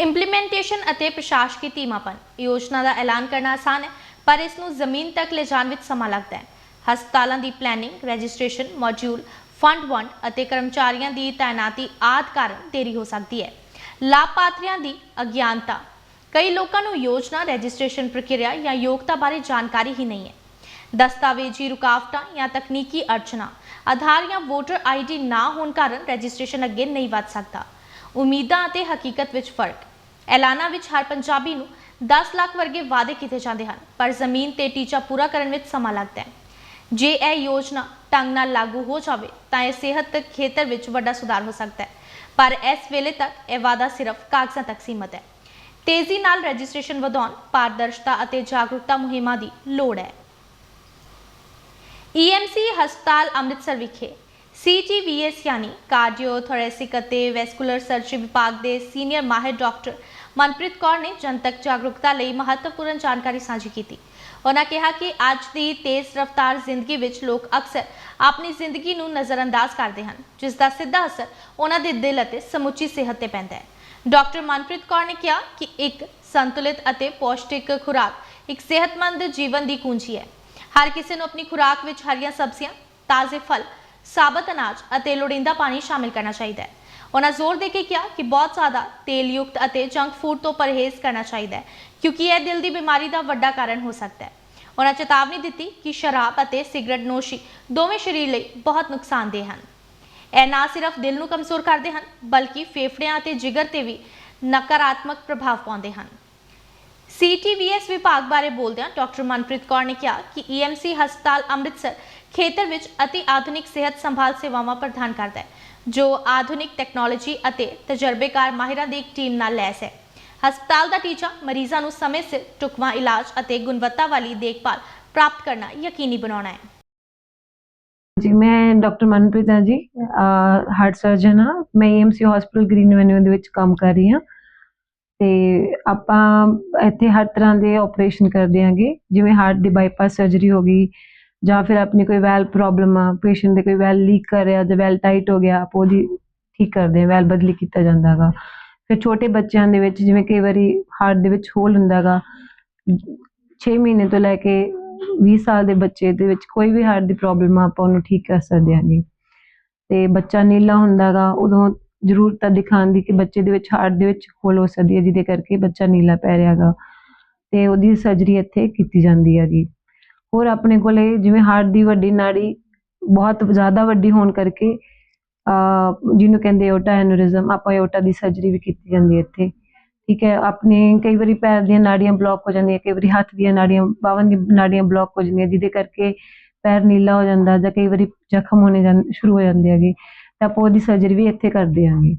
Implementation ਅਤੇ ਪ੍ਰਸ਼ਾਸਕੀ ਧੀਮਾਪਨ ਯੋਜਨਾ ਦਾ ਐਲਾਨ ਕਰਨਾ ਆਸਾਨ ਹੈ, ਪਰ ਇਸ ਨੂੰ ਜ਼ਮੀਨ ਤੱਕ ਲਿਜਾਣ ਵਿੱਚ ਸਮਾਂ ਲੱਗਦਾ ਹੈ। ਹਸਪਤਾਲਾਂ ਦੀ ਪਲੈਨਿੰਗ ਰਜਿਸਟ੍ਰੇਸ਼ਨ ਮੋਡਿਊਲ ਫੰਡ ਵੰਡ ਅਤੇ ਕਰਮਚਾਰੀਆਂ ਦੀ ਤਾਇਨਾਤੀ ਆਦਿ ਕਾਰਨ ਦੇਰੀ ਹੋ ਸਕਦੀ ਹੈ। ਲਾਭਪਾਤਰੀਆਂ ਦੀ ਅਗਿਆਨਤਾ। ਕਈ ਲੋਕਾਂ ਨੂੰ ਯੋਜਨਾ ਰਜਿਸਟ੍ਰੇਸ਼ਨ ਪ੍ਰਕਿਰਿਆ ਜਾਂ ਯੋਗਤਾ ਬਾਰੇ ਜਾਣਕਾਰੀ ਹੀ ਨਹੀਂ ਹੈ। ਦਸਤਾਵੇਜ਼ੀ ਰੁਕਾਵਟਾਂ ਜਾਂ ਤਕਨੀਕੀ ਅੜਚਨਾ, ਆਧਾਰ ਜਾਂ ਵੋਟਰ ਆਈਡੀ ਨਾ ਹੋਣ ਕਾਰਨ ਰਜਿਸਟ੍ਰੇਸ਼ਨ ਅੱਗੇ ਨਹੀਂ ਵਧ ਸਕਦਾ। ਉਮੀਦਾਂ ਅਤੇ ਹਕੀਕਤ ਵਿੱਚ ਫ਼ਰਕ। ਐਲਾਨਾਂ ਵਿੱਚ ਹਰ ਪੰਜਾਬੀ ਨੂੰ 10 ਲੱਖ ਵਰਗੇ ਵਾਅਦੇ ਕੀਤੇ ਜਾਂਦੇ ਹਨ, ਪਰ ਜ਼ਮੀਨ ਤੇ ਟੀਚਾ ਪੂਰਾ ਕਰਨ ਵਿੱਚ ਸਮਾਂ ਲੱਗਦਾ ਹੈ। ਜੇ ਇਹ ਯੋਜਨਾ ਢੰਗ ਨਾਲ ਲਾਗੂ ਹੋ ਜਾਵੇ, ਤਾਂ ਇਹ ਸਿਹਤ ਖੇਤਰ ਵਿੱਚ ਵੱਡਾ ਸੁਧਾਰ ਹੋ ਸਕਦਾ ਹੈ। ਪਰ ਇਸ ਵੇਲੇ ਤੱਕ ਇਹ ਵਾਅਦਾ ਸਿਰਫ ਕਾਗਜ਼ਾਂ ਤੱਕ ਸੀਮਤ ਹੈ। ਤੇਜ਼ੀ ਨਾਲ ਰਜਿਸਟ੍ਰੇਸ਼ਨ ਵਧਾਉਣ, ਪਾਰਦਰਸ਼ਤਾ ਅਤੇ ਜਾਗਰੂਕਤਾ ਮੁਹਿੰਮਾਂ ਦੀ ਲੋੜ ਹੈ। ਈਐਮਸੀ ਹਸਪਤਾਲ ਅੰਮ੍ਰਿਤਸਰ ਵਿਖੇ ਸੀਟੀਵੀਐਸ ਯਾਨੀ ਕਾਰਡੀਓਥੋਰੈਸਿਕ ਅਤੇ ਵੈਸਕੂਲਰ ਸਰਜਰੀ ਵਿਭਾਗ ਦੇ ਸੀਨੀਅਰ ਮਾਹਿਰ ਡਾਕਟਰ ਮਨਪ੍ਰੀਤ ਕੌਰ ਨੇ ਜਨਤਕ ਜਾਗਰੂਕਤਾ ਲਈ ਮਹੱਤਵਪੂਰਨ ਜਾਣਕਾਰੀ ਸਾਂਝੀ ਕੀਤੀ। ਉਹਨਾਂ ਕਿਹਾ ਕਿ ਅੱਜ ਦੀ ਤੇਜ਼ ਰਫ਼ਤਾਰ ਜ਼ਿੰਦਗੀ ਵਿੱਚ ਲੋਕ ਅਕਸਰ ਆਪਣੀ ਜ਼ਿੰਦਗੀ ਨੂੰ ਨਜ਼ਰਅੰਦਾਜ਼ ਕਰਦੇ ਹਨ ਜਿਸ ਦਾ ਸਿੱਧਾ ਅਸਰ ਉਹਨਾਂ ਦੇ ਦਿਲ ਅਤੇ ਸਮੁੱਚੀ ਸਿਹਤ ਤੇ ਪੈਂਦਾ ਹੈ। ਡਾਕਟਰ ਮਨਪ੍ਰੀਤ ਕੌਰ ਨੇ ਕਿਹਾ ਕਿ ਇੱਕ ਸੰਤੁਲਿਤ ਅਤੇ ਪੌਸ਼ਟਿਕ ਖੁਰਾਕ ਇੱਕ ਸਿਹਤਮੰਦ ਜੀਵਨ ਦੀ ਕੁੰਜੀ ਹੈ। ਹਰ ਕਿਸੇ ਨੂੰ ਆਪਣੀ ਖੁਰਾਕ ਵਿੱਚ ਹਰੀਆਂ ਸਬਜ਼ੀਆਂ, ਤਾਜ਼ੇ ਫਲ, ਸਾਬਤ ਅਨਾਜ ਅਤੇ ਲੋੜੀਂਦਾ ਪਾਣੀ ਸ਼ਾਮਿਲ ਕਰਨਾ ਚਾਹੀਦਾ ਹੈ। ਉਹਨਾਂ ਜ਼ੋਰ ਦੇ ਕੇ ਕਿਹਾ ਕਿ ਬਹੁਤ ਜ਼ਿਆਦਾ ਤੇਲ ਯੁਕਤ ਅਤੇ ਜੰਕ ਫੂਡ ਤੋਂ ਪਰਹੇਜ਼ ਕਰਨਾ ਚਾਹੀਦਾ ਹੈ, ਕਿਉਂਕਿ ਇਹ ਦਿਲ ਦੀ ਬਿਮਾਰੀ ਦਾ ਵੱਡਾ ਕਾਰਨ ਹੋ ਸਕਦਾ ਹੈ। ਉਹਨਾਂ ਚੇਤਾਵਨੀ ਦਿੱਤੀ ਕਿ ਸ਼ਰਾਬ ਅਤੇ ਸਿਗਰਟ ਨੋਸ਼ੀ ਦੋਵੇਂ ਸਰੀਰ ਲਈ ਬਹੁਤ ਨੁਕਸਾਨਦੇਹ ਹਨ। ਇਹ ਨਾ ਸਿਰਫ ਦਿਲ ਨੂੰ ਕਮਜ਼ੋਰ ਕਰਦੇ ਹਨ, ਬਲਕਿ ਫੇਫੜਿਆਂ ਅਤੇ ਜਿਗਰ ਤੇ ਵੀ ਨਕਾਰਾਤਮਕ ਪ੍ਰਭਾਵ ਪਾਉਂਦੇ ਹਨ। ਸੀਟੀਵੀਐਸ ਵਿਭਾਗ ਬਾਰੇ ਬੋਲਦਿਆਂ ਡਾਕਟਰ ਮਨਪ੍ਰੀਤ ਕੌਰ ਨੇ ਕਿਹਾ ਕਿ ਈਐਮਸੀ ਹਸਪਤਾਲ ਅੰਮ੍ਰਿਤਸਰ ਖੇਤਰ ਵਿੱਚ ਅਤੀ ਆਧੁਨਿਕ ਸਿਹਤ ਸੰਭਾਲ ਸੇਵਾਵਾਂ ਪ੍ਰਦਾਨ ਕਰਦਾ ਹੈ ਜੋ ਆਧੁਨਿਕ ਟੈਕਨੋਲੋਜੀ ਅਤੇ ਤਜਰਬੇਕਾਰ ਮਾਹਿਰਾਂ ਦੀ ਇੱਕ ਟੀਮ ਨਾਲ ਲੈਸ ਹੈ। ਹਸਪਤਾਲ ਦਾ ਟੀਚਾ ਮਰੀਜ਼ਾਂ ਨੂੰ ਸਮੇਂ ਸਿਰ ਢੁਕਵਾਂ ਇਲਾਜ ਅਤੇ ਗੁਣਵੱਤਾ ਵਾਲੀ ਦੇਖਭਾਲ ਪ੍ਰਾਪਤ ਕਰਨਾ ਯਕੀਨੀ ਬਣਾਉਣਾ ਹੈ। ਜੀ, ਮੈਂ ਡਾਕਟਰ ਮਨਪ੍ਰੀਤ ਹਾਂ ਜੀ ਹਾਰਟ ਸਰਜਨ ਹਾਂ ਮੈਂ ਏਐਮਸੀ ਹਸਪੀਟਲ ਗ੍ਰੀਨ ਐਵੇਨਿਊ ਦੇ ਵਿੱਚ ਕੰਮ ਕਰ ਰਹੀ ਹਾਂ। ਤੇ ਆਪਾਂ ਇੱਥੇ ਹਰ ਤਰ੍ਹਾਂ ਦੇ ਆਪਰੇਸ਼ਨ ਕਰਦੇ ਹਾਂਗੇ ਜਿਵੇਂ ਹਾਰਟ ਦੀ ਬਾਈਪਾਸ ਸਰਜਰੀ ਹੋ ਗਈ ਜਾਂ ਫਿਰ ਆਪਣੀ ਕੋਈ ਵੈਲ ਪ੍ਰੋਬਲਮ ਆ ਪੇਸ਼ੈਂਟ ਦੇ ਕੋਈ ਵੈਲ ਲੀਕ ਕਰ ਰਿਹਾ, ਜਾਂ ਵੈਲ ਟਾਈਟ ਹੋ ਗਿਆ, ਆਪਾਂ ਉਹਦੀ ਠੀਕ ਕਰਦੇ ਹਾਂ ਵੈਲ ਬਦਲੀ ਕੀਤਾ ਜਾਂਦਾ ਹੈਗਾ। ਫਿਰ ਛੋਟੇ ਬੱਚਿਆਂ ਦੇ ਵਿੱਚ ਜਿਵੇਂ ਕਈ ਵਾਰੀ ਹਾਰਟ ਦੇ ਵਿੱਚ ਹੋਲ ਹੁੰਦਾ ਹੈਗਾ 6 ਮਹੀਨੇ ਤੋਂ ਲੈ ਕੇ 20 ਸਾਲ ਦੇ ਬੱਚੇ ਦੇ ਵਿੱਚ ਕੋਈ ਵੀ ਹਾਰਟ ਦੀ ਪ੍ਰੋਬਲਮ ਆ, ਆਪਾਂ ਉਹਨੂੰ ਠੀਕ ਕਰ ਸਕਦੇ ਹਾਂਗੇ। ਤੇ ਬੱਚਾ ਨੀਲਾ ਹੁੰਦਾਗਾ ਉਦੋਂ ਜ਼ਰੂਰਤ ਆ ਦਿਖਾਉਣ ਦੀ ਕਿ ਬੱਚੇ ਦੇ ਵਿੱਚ ਹਾਰਟ ਦੇ ਵਿੱਚ ਹੋਲ ਹੋ ਸਕਦੀ ਹੈ, ਜਿਹਦੇ ਕਰਕੇ ਬੱਚਾ ਨੀਲਾ ਪੈ ਰਿਹਾਗਾ ਤੇ ਉਹਦੀ ਸਰਜਰੀ ਇੱਥੇ ਕੀਤੀ ਜਾਂਦੀ ਹੈਗੀ। ਹੋਰ ਆਪਣੇ ਕੋਲੇ ਜਿਵੇਂ ਹਾਰਟ ਦੀ ਵੱਡੀ ਨਾੜੀ ਬਹੁਤ ਜ਼ਿਆਦਾ ਵੱਡੀ ਹੋਣ ਕਰਕੇ ਜਿਹਨੂੰ ਕਹਿੰਦੇ ਓਟਾ ਐਨੋਰਿਜ਼ਮ, ਆਪਾਂ ਓਟਾ ਦੀ ਸਰਜਰੀ ਵੀ ਕੀਤੀ ਜਾਂਦੀ ਹੈ ਇੱਥੇ। ਠੀਕ ਹੈ, ਆਪਣੇ ਕਈ ਵਾਰੀ ਪੈਰ ਦੀਆਂ ਨਾੜੀਆਂ ਬਲੌਕ ਹੋ ਜਾਂਦੀਆਂ, ਕਈ ਵਾਰੀ ਹੱਥ ਦੀਆਂ ਨਾੜੀਆਂ ਬਾਹਾਂ ਦੀਆਂ ਨਾੜੀਆਂ ਬਲੌਕ ਹੋ ਜਾਂਦੀਆਂ, ਜਿਹਦੇ ਕਰਕੇ ਪੈਰ ਨੀਲਾ ਹੋ ਜਾਂਦਾ ਜਾਂ ਕਈ ਵਾਰੀ ਜ਼ਖਮ ਹੋਣੇ ਜਾਂ ਸ਼ੁਰੂ ਹੋ ਜਾਂਦੇ ਹੈਗੇ। ਤਾਂ ਆਪਾਂ ਉਹਦੀ ਸਰਜਰੀ ਵੀ ਇੱਥੇ ਕਰਦੇ ਹਾਂਗੇ।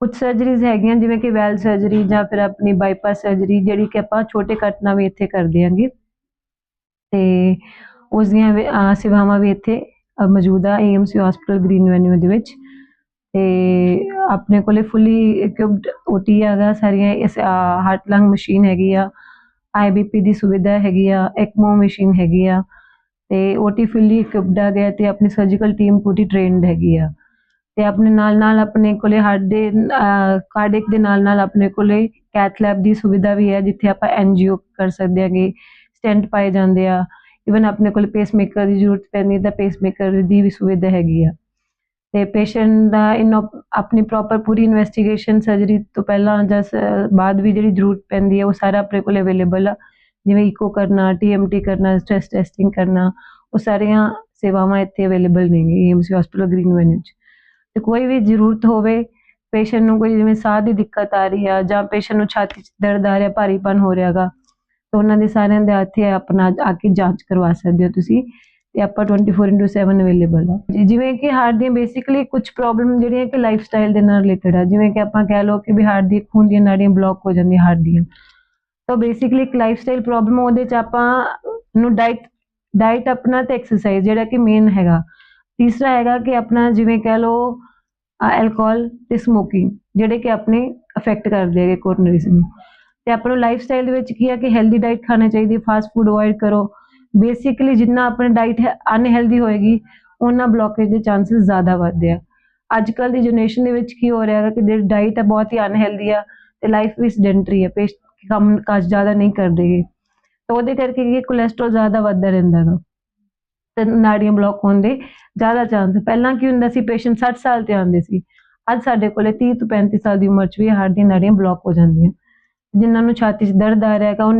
ਕੁਝ ਸਰਜਰੀਜ਼ ਹੈਗੀਆਂ, ਜਿਵੇਂ ਕਿ ਵੈਲ ਸਰਜਰੀ ਜਾਂ ਫਿਰ ਆਪਣੀ ਬਾਈਪਾਸ ਸਰਜਰੀ ਜਿਹੜੀ ਕਿ ਆਪਾਂ ਛੋਟੇ ਕੱਟ ਨਾਲ ਵੀ ਇੱਥੇ ਕਰਦੇ ਹਾਂਗੇ। ਤੇ ਉਸ ਦੀਆਂ ਸੇਵਾਵਾਂ ਵੀ ਇੱਥੇ ਅਹ, ਮੌਜੂਦ ਆ ਏਐਮਸੀ ਹਸਪੀਟਲ ਗ੍ਰੀਨ ਵੈਨਿਊ ਦੇ ਵਿੱਚ। ਤੇ ਆਪਣੇ ਕੋਲੇ ਫੁੱਲੀ ਇਕਵਿਪਡ ਓਟੀ ਹੈਗਾ ਸਾਰੀਆਂ ਇਸ ਹਾਰਟ ਲੰਗ ਮਸ਼ੀਨ ਹੈਗੀ ਆ ਆਈਬੀਪੀ ਦੀ ਸੁਵਿਧਾ ਹੈਗੀ ਆ ਐਕਮੋ ਮਸ਼ੀਨ ਹੈਗੀ ਆ ਤੇ ਓਟੀ ਫੁੱਲੀ ਇਕਵਿਪਡ ਆ ਗਿਆ ਤੇ ਆਪਣੀ ਸਰਜੀਕਲ ਟੀਮ ਪੂਰੀ ਟ੍ਰੇਨਡ ਹੈਗੀ ਆ। ਤੇ ਆਪਣੇ ਨਾਲ ਨਾਲ ਆਪਣੇ ਕੋਲੇ ਹਾਰਟ ਦੇ ਕਾਰਡਿਕ ਦੇ ਨਾਲ ਨਾਲ ਆਪਣੇ ਕੋਲੇ ਕੈਥ ਲੈਬ ਦੀ ਸੁਵਿਧਾ ਵੀ ਹੈ ਜਿੱਥੇ ਆਪਾਂ ਐਨਜੀਓ ਕਰ ਸਕਦੇ ਹਾਂਗੇ। ਸਟੈਂਟ ਪਾਏ ਜਾਂਦੇ ਆ। ਇਵਨ ਆਪਣੇ ਕੋਲ ਪੇਸਮੇਕਰ ਦੀ ਜ਼ਰੂਰਤ ਪੈਂਦੀ ਤਾਂ ਪੇਸਮੇਕਰ ਦੀ ਵੀ ਸੁਵਿਧਾ ਹੈਗੀ ਆ। ਤੇ ਪੇਸ਼ੈਂਟ ਦਾ ਇਨ ਆਪਣੀ ਪ੍ਰੋਪਰ ਪੂਰੀ ਇਨਵੈਸਟੀਗੇਸ਼ਨ ਸਰਜਰੀ ਤੋਂ ਪਹਿਲਾਂ ਜਾਂ ਸ- ਬਾਅਦ ਵੀ ਜਿਹੜੀ ਜ਼ਰੂਰਤ ਪੈਂਦੀ ਹੈ ਉਹ ਸਾਰਾ ਆਪਣੇ ਕੋਲ ਅਵੇਲੇਬਲ ਆ। ਜਿਵੇਂ ਈਕੋ ਕਰਨਾ ਟੀਐਮਟੀ ਕਰਨਾ ਸਟ੍ਰੈਸ ਟੈਸਟਿੰਗ ਕਰਨਾ, ਉਹ ਸਾਰੀਆਂ ਸੇਵਾਵਾਂ ਇੱਥੇ ਅਵੇਲੇਬਲ ਨੇਗੀਆਂ ਏਐਮਸੀ ਹਸਪੀਟਲ ਗ੍ਰੀਨ ਵੈਨਿਊ 'ਚ। ਤੇ ਕੋਈ ਵੀ ਜ਼ਰੂਰਤ ਹੋਵੇ ਪੇਸ਼ੈਂਟ ਨੂੰ ਕੋਈ ਜਿਵੇਂ ਸਾਹ ਦੀ ਦਿੱਕਤ ਆ ਰਹੀ ਆ ਜਾਂ ਪੇਸ਼ੈਂਟ ਨੂੰ ਛਾਤੀ 'ਚ ਦਰਦ ਆ ਰਿਹਾ, ਭਾਰੀਪਨ ਹੋ ਰਿਹਾਗਾ ਤਾਂ ਉਹਨਾਂ ਦੇ ਸਾਰਿਆਂ ਦੇ ਇੱਥੇ ਆਪਣਾ ਆ ਕੇ ਜਾਂਚ ਕਰਵਾ ਸਕਦੇ ਹੋ ਤੁਸੀਂ ਤੇ ਆਪਾਂ 24/7 ਅਵੇਲੇਬਲ ਆ। ਜਿਵੇਂ ਕਿ ਹਾਰਟ ਦੀਆਂ ਬੇਸਿਕਲੀ ਕੁਝ ਪ੍ਰੋਬਲਮ ਜਿਹੜੀਆਂ ਕਿ ਲਾਈਫ ਸਟਾਈਲ ਦੇ ਨਾਲ ਰਿਲੇਟਡ ਆ। ਜਿਵੇਂ ਕਿ ਆਪਾਂ ਕਹਿ ਲਓ ਕਿ ਵੀ ਹਾਰਟ ਦੀ ਖੂਨ ਦੀਆਂ ਨਾੜੀਆਂ ਬਲੌਕ ਹੋ ਜਾਂਦੀਆਂ ਹਾਰਟ ਦੀਆਂ। ਤਾਂ ਬੇਸਿਕਲੀ ਇੱਕ ਲਾਈਫ ਸਟਾਈਲ ਪ੍ਰੋਬਲਮ ਉਹਦੇ ਚ ਆਪਾਂ ਨੂੰ ਡਾਈਟ ਡਾਈਟ ਆਪਣਾ ਤੇ ਐਕਸਰਸਾਈਜ਼ ਜਿਹੜਾ ਕਿ ਮੇਨ ਹੈਗਾ। ਤੀਸਰਾ ਹੈਗਾ ਕਿ ਆਪਣਾ ਜਿਵੇਂ ਕਹਿ ਲਓ ਐਲਕੋਹਲ ਤੇ ਸਮੋਕਿੰਗ ਜਿਹੜੇ ਕਿ ਆਪਣੇ ਅਫੈਕਟ ਕਰਦੇ ਹੈਗੇ ਕੋਰਨਰੀਜ਼ ਨੂੰ। ਤੇ ਆਪਾਂ ਨੂੰ ਲਾਈਫ ਸਟਾਈਲ ਦੇ ਵਿੱਚ ਕੀ ਹੈ ਕਿ ਹੈਲਦੀ ਡਾਈਟ ਖਾਣਾ ਚਾਹੀਦੀ ਫਾਸਟ ਫੂਡ ਅਵੋਇਡ ਕਰੋ। ਬੇਸਿਕਲੀ ਜਿੰਨਾ ਆਪਣੀ ਡਾਈਟ ਹੈ ਅਨਹੈਲਦੀ ਹੋਏਗੀ ਉਹਨਾਂ ਬਲੋਕੇਜ ਦੇ ਚਾਂਸਸ ਜ਼ਿਆਦਾ ਵੱਧਦੇ ਆ। ਅੱਜ ਕੱਲ ਦੀ ਜਨਰੇਸ਼ਨ ਦੇ ਵਿੱਚ ਕੀ ਹੋ ਰਿਹਾ ਹੈ ਕਿ ਜਿਹੜੀ ਡਾਈਟ ਹੈ ਬਹੁਤ ਹੀ ਅਨਹੈਲਦੀ ਆ ਤੇ ਲਾਈਫ ਵੀ ਸੈਡੈਂਟਰੀ ਹੈ ਪੇਸ਼ ਕੰਮ ਕਾਜ ਜ਼ਿਆਦਾ ਨਹੀਂ ਕਰਦੇਗੇ ਤਾਂ ਉਹਦੇ ਕਰਕੇ ਕੀ ਕੋਲੇਸਟ੍ਰੋਲ ਜ਼ਿਆਦਾ ਵੱਧਦਾ ਰਹਿੰਦਾ ਗਾ ਤੇ ਨਾੜੀਆਂ ਬਲੌਕ ਹੋਣ ਦੇ ਜ਼ਿਆਦਾ ਚਾਂਸ ਪਹਿਲਾਂ ਕੀ ਹੁੰਦਾ ਸੀ ਪੇਸ਼ੈਂਟ 60 ਸਾਲ ਤੇ ਆਉਂਦੇ ਸੀ। ਅੱਜ ਸਾਡੇ ਕੋਲੇ 30 ਤੋਂ 35 ਸਾਲ ਦੀ ਉਮਰ 'ਚ ਵੀ ਹਾਰਟ ਦੀਆਂ ਨਾੜੀਆਂ ਬਲੌਕ ਹੋ ਜਾਂਦੀਆਂ। जिन्होंने छाती से दर्द आ रहा है वो ਉਹ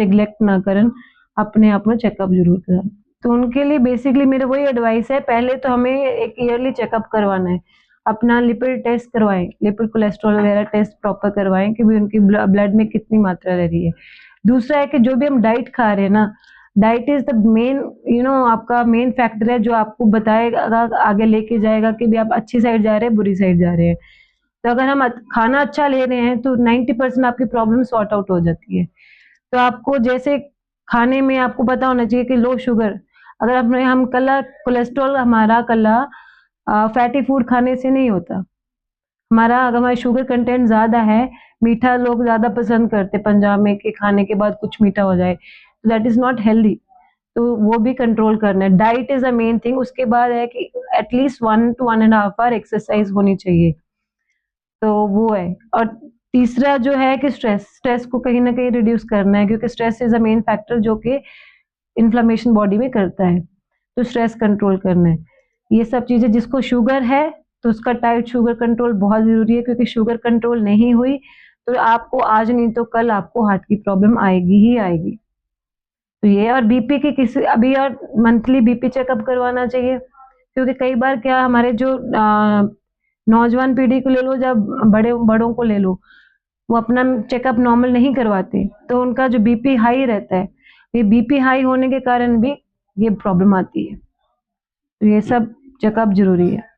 ना ਨਾ अपने आप में चेकअप ज़रूर कर तो उनके लिए बेसिकली मेरा वही एडवाइस है, पहले तो हमें एक ईयरली चेकअप करवाना है। अपना लिपिड टेस्ट करवाएँ लिपिड कोलेस्ट्रॉल वगैरह टेस्ट प्रॉपर करवाएँ कि भी उनकी ब्लड में कितनी मात्रा रह रही है। दूसरा है कि जो भी हम डाइट खा रहे हैं ना diet is the main you know आपका मेन फैक्टर है जो आपको बताएगा, आगे लेके जाएगा कि भी आप अच्छी साइड जा रहे हैं, बुरी साइड जा रहे हैं। तो अगर हम खाना अच्छा ले रहे हैं तो 90 परसेंट आपकी प्रॉब्लम सॉर्ट आउट हो जाती है। तो आपको जैसे खाने में आपको पता होना चाहिए कि लो शुगर अगर अपने हम कला कोलेस्ट्रॉल हमारा कला फैटी फ़ूड खाने से नहीं होता। हमारा, अगर हमारा शुगर कंटेंट ज़्यादा है, मीठा लोग ज़्यादा पसंद करते पंजाब में कि खाने के बाद कुछ मीठा हो जाए दैट इज़ नॉट हेल्दी तो वो भी कंट्रोल करना है। Diet is a main thing उसके बाद है कि at least one two one and half hour exercise होनी चाहिए। तो वो है। और तीसरा जो है कि स्ट्रेस स्ट्रेस को कहीं ना कहीं रिड्यूस करना है क्योंकि stress is a main factor जो कि इन्फ्लामेशन बॉडी में करता है। तो स्ट्रेस कंट्रोल करना है। ये सब चीज़ें जिसको शुगर है तो उसका टाइट शुगर कंट्रोल बहुत ज़रूरी है क्योंकि शुगर कंट्रोल नहीं हुई तो आपको आज नहीं तो कल आपको हार्ट की प्रॉब्लम आएगी ही आएगी। तो ये और बीपी की किसी अभी और मंथली बीपी चेकअप करवाना चाहिए क्योंकि कई बार क्या हमारे जो अ, नौजवान पीढ़ी को ले लो या बड़े, बड़ों को ले लो, वो अपना चेकअप नॉर्मल नहीं करवाते तो उनका जो बीपी हाई रहता है, ये बीपी हाई होने के कारण भी ये प्रॉब्लम आती है। तो ये सब चेकअप ज़रूरी है।